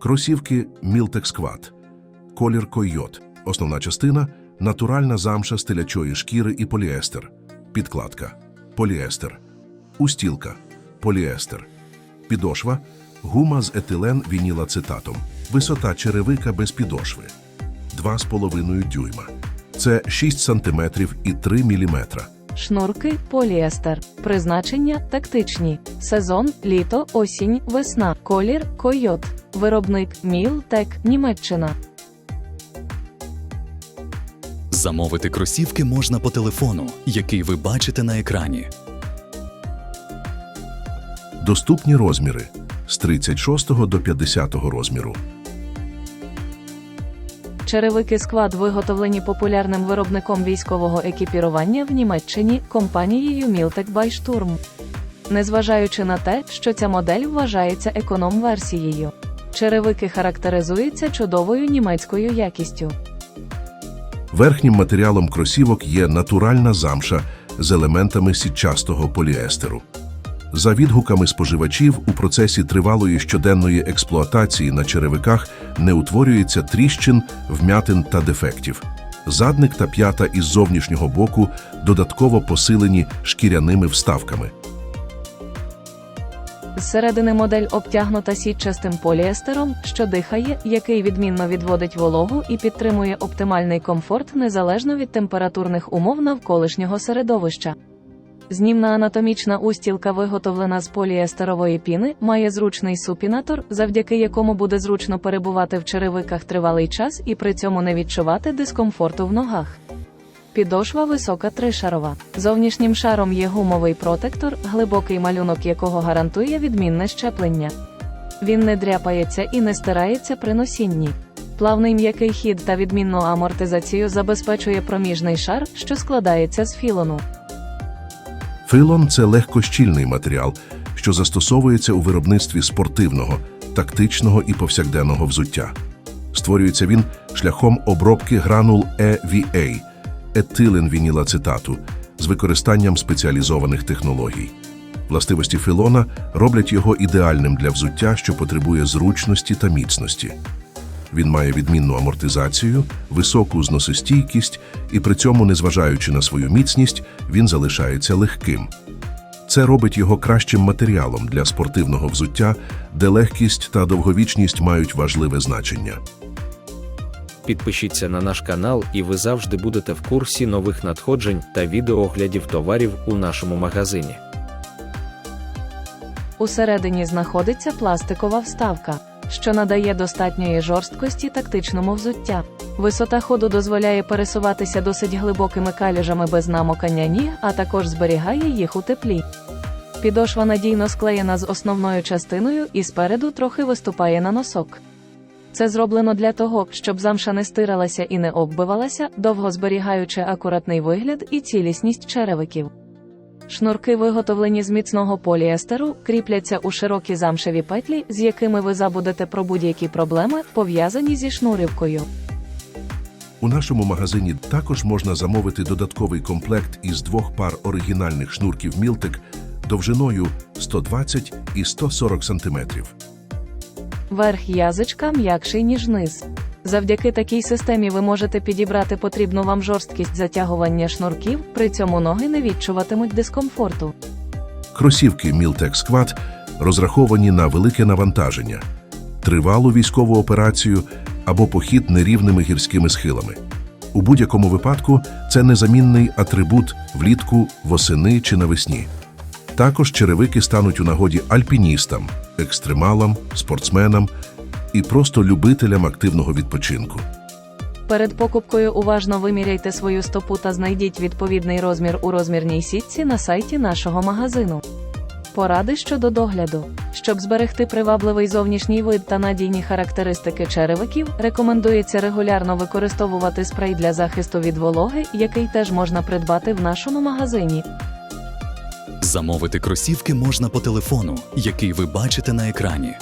Кросівки Miltex Quad. Колір койот. Основна частина натуральна замша з телячої шкіри і поліестер. Підкладка поліестер. Устілка поліестер. Підошва гума з етилен вінілацетатом. Висота черевика без підошви 2,5 дюйма. Це 6 см і 3 мм. Шнурки поліестер. Призначення тактичні. Сезон літо, осінь, весна. Колір койот. Виробник Мілтек, Німеччина. Замовити кросівки можна по телефону, який ви бачите на екрані. Доступні розміри з 36 до 50 розміру. Черевики склад виготовлені популярним виробником військового екіпірування в Німеччині компанією Мілтек by Sturm. Незважаючи на те, що ця модель вважається економ-версією. Черевики характеризуються чудовою німецькою якістю. Верхнім матеріалом кросівок є натуральна замша з елементами сітчастого поліестеру. За відгуками споживачів, у процесі тривалої щоденної експлуатації на черевиках не утворюється тріщин, вмятин та дефектів. Задник та п'ята із зовнішнього боку додатково посилені шкіряними вставками. Зсередини модель обтягнута сітчастим поліестером, що дихає, який відмінно відводить вологу і підтримує оптимальний комфорт незалежно від температурних умов навколишнього середовища. Знімна анатомічна устілка, виготовлена з поліестерової піни, має зручний супінатор, завдяки якому буде зручно перебувати в черевиках тривалий час і при цьому не відчувати дискомфорту в ногах. Підошва висока тришарова. Зовнішнім шаром є гумовий протектор, глибокий малюнок якого гарантує відмінне щеплення. Він не дряпається і не стирається при носінні. Плавний м'який хід та відмінну амортизацію забезпечує проміжний шар, що складається з філону. Фейлон це легкощільний матеріал, що застосовується у виробництві спортивного, тактичного і повсякденного взуття. Створюється він шляхом обробки гранул EVA – етиленвінілацетату з використанням спеціалізованих технологій. Властивості філона роблять його ідеальним для взуття, що потребує зручності та міцності. Він має відмінну амортизацію, високу зносостійкість і при цьому, незважаючи на свою міцність, він залишається легким. Це робить його кращим матеріалом для спортивного взуття, де легкість та довговічність мають важливе значення. Підпишіться на наш канал, і ви завжди будете в курсі нових надходжень та відеооглядів товарів у нашому магазині. Усередині знаходиться пластикова вставка, що надає достатньої жорсткості тактичному взуття. Висота ходу дозволяє пересуватися досить глибокими калюжами без намокання ніг, а також зберігає їх у теплі. Підошва надійно склеєна з основною частиною і спереду трохи виступає на носок. Це зроблено для того, щоб замша не стиралася і не оббивалася, довго зберігаючи акуратний вигляд і цілісність черевиків. Шнурки, виготовлені з міцного поліестеру, кріпляться у широкі замшеві петлі, з якими ви забудете про будь-які проблеми, пов'язані зі шнуривкою. У нашому магазині також можна замовити додатковий комплект із двох пар оригінальних шнурків Мілтек довжиною 120 і 140 см. Верх язичка м'якший, ніж низ. Завдяки такій системі ви можете підібрати потрібну вам жорсткість затягування шнурків, при цьому ноги не відчуватимуть дискомфорту. Кросівки Miltex Quad розраховані на велике навантаження, тривалу військову операцію або похід нерівними гірськими схилами. У будь-якому випадку це незамінний атрибут влітку, восени чи навесні. Також черевики стануть у нагоді альпіністам, екстремалам, спортсменам і просто любителям активного відпочинку. Перед покупкою уважно виміряйте свою стопу та знайдіть відповідний розмір у розмірній сітці на сайті нашого магазину. Поради щодо догляду. Щоб зберегти привабливий зовнішній вид та надійні характеристики черевиків, рекомендується регулярно використовувати спрей для захисту від вологи, який теж можна придбати в нашому магазині. Замовити кросівки можна по телефону, який ви бачите на екрані.